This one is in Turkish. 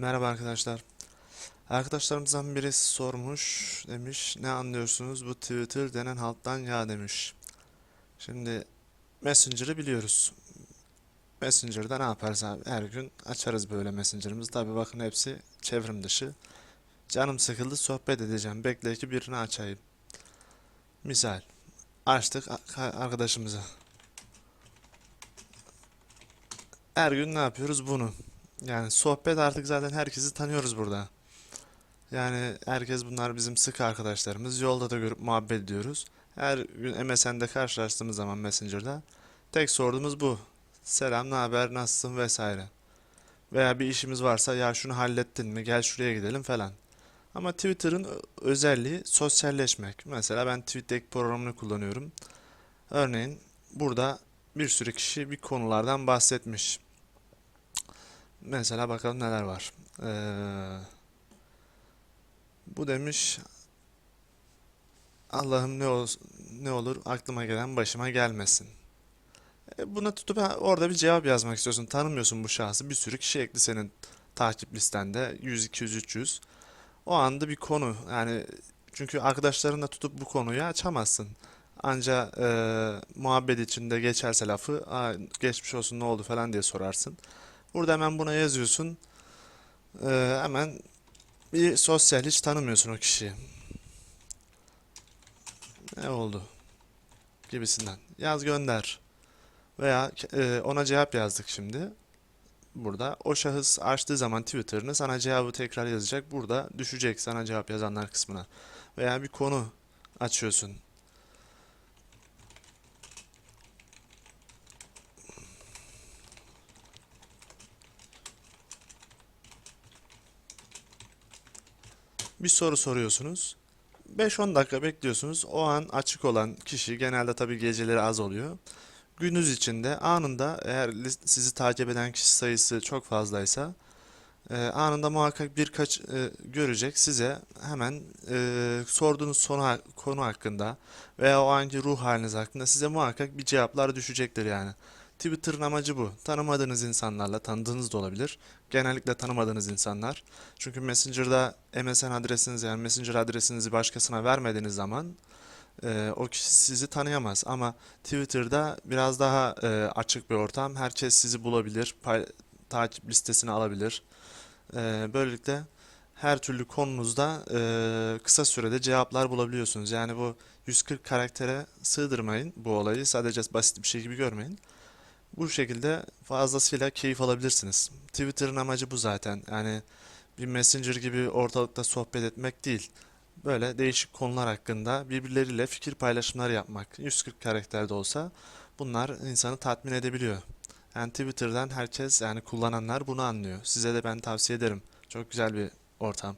Merhaba arkadaşlar. Arkadaşlarımızdan birisi sormuş demiş ne anlıyorsunuz bu Twitter denen halktan ya demiş. Şimdi Messenger'ı biliyoruz. Messenger'da ne yaparız abi? Her gün açarız böyle Messenger'ımızı. Tabi bakın hepsi çevrim dışı. Canım sıkıldı sohbet edeceğim. Bekle ki birini açayım. Misal. Açtık a- arkadaşımıza. Her gün ne yapıyoruz? Bunu. Yani sohbet artık zaten herkesi tanıyoruz burada. Yani herkes bunlar bizim sık arkadaşlarımız. Yolda da görüp muhabbet ediyoruz. Her gün MSN'de karşılaştığımız zaman Messenger'da tek sorduğumuz bu. Selam, ne haber, nasılsın vesaire. Veya bir işimiz varsa ya şunu hallettin mi, gel şuraya gidelim falan. Ama Twitter'ın özelliği sosyalleşmek. Mesela ben TweetDeck programını kullanıyorum. Örneğin burada bir sürü kişi bir konulardan bahsetmiş. Mesela bakalım neler var. Ee, bu demiş Allah'ım ne ol, ne olur aklıma gelen başıma gelmesin. E, buna tutup orada bir cevap yazmak istiyorsun. Tanımıyorsun bu şahsı. Bir sürü kişi ekli senin takip listende. 100, 200, 300. O anda bir konu. Yani çünkü arkadaşlarınla tutup bu konuyu açamazsın. Anca e, muhabbet içinde geçerse lafı geçmiş olsun ne oldu falan diye sorarsın. Burada hemen buna yazıyorsun. Ee, hemen bir sosyal hiç tanımıyorsun o kişiyi. Ne oldu? Gibisinden. Yaz gönder. Veya e, ona cevap yazdık şimdi. Burada o şahıs açtığı zaman Twitter'ını sana cevabı tekrar yazacak. Burada düşecek sana cevap yazanlar kısmına. Veya bir konu açıyorsun. Bir soru soruyorsunuz. 5-10 dakika bekliyorsunuz. O an açık olan kişi genelde tabii geceleri az oluyor. Gündüz içinde anında eğer sizi takip eden kişi sayısı çok fazlaysa e, anında muhakkak birkaç e, görecek size hemen e, sorduğunuz konu hakkında veya o anki ruh haliniz hakkında size muhakkak bir cevaplar düşecektir yani. Twitter'ın amacı bu. Tanımadığınız insanlarla, tanıdığınız da olabilir. Genellikle tanımadığınız insanlar. Çünkü Messenger'da MSN adresinizi yani Messenger adresinizi başkasına vermediğiniz zaman e, o kişi sizi tanıyamaz. Ama Twitter'da biraz daha e, açık bir ortam. Herkes sizi bulabilir, pay- takip listesine alabilir. E, böylelikle her türlü konunuzda e, kısa sürede cevaplar bulabiliyorsunuz. Yani bu 140 karaktere sığdırmayın bu olayı. Sadece basit bir şey gibi görmeyin. Bu şekilde fazlasıyla keyif alabilirsiniz. Twitter'ın amacı bu zaten. Yani bir Messenger gibi ortalıkta sohbet etmek değil. Böyle değişik konular hakkında birbirleriyle fikir paylaşımları yapmak. 140 karakterde olsa bunlar insanı tatmin edebiliyor. Yani Twitter'dan herkes yani kullananlar bunu anlıyor. Size de ben tavsiye ederim. Çok güzel bir ortam.